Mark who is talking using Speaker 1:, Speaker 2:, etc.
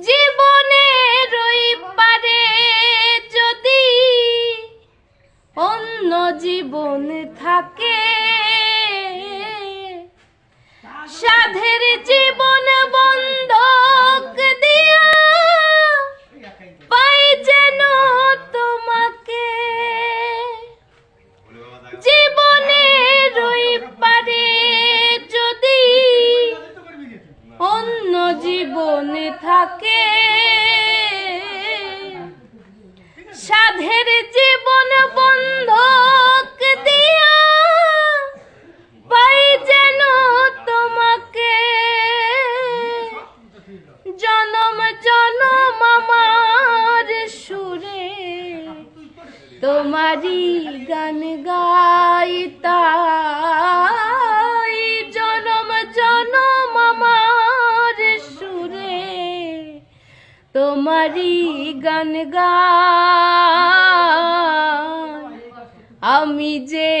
Speaker 1: জীবনের পারে যদি অন্য জীবন থাকে সাধের জীবন জীবন থাকে। সাধের জীবন বন্ধক দিয়া পাই যেন তোমাকে। জনম সুরে। তোমারি গান গাইতাই তোমারি গান গা আমি যে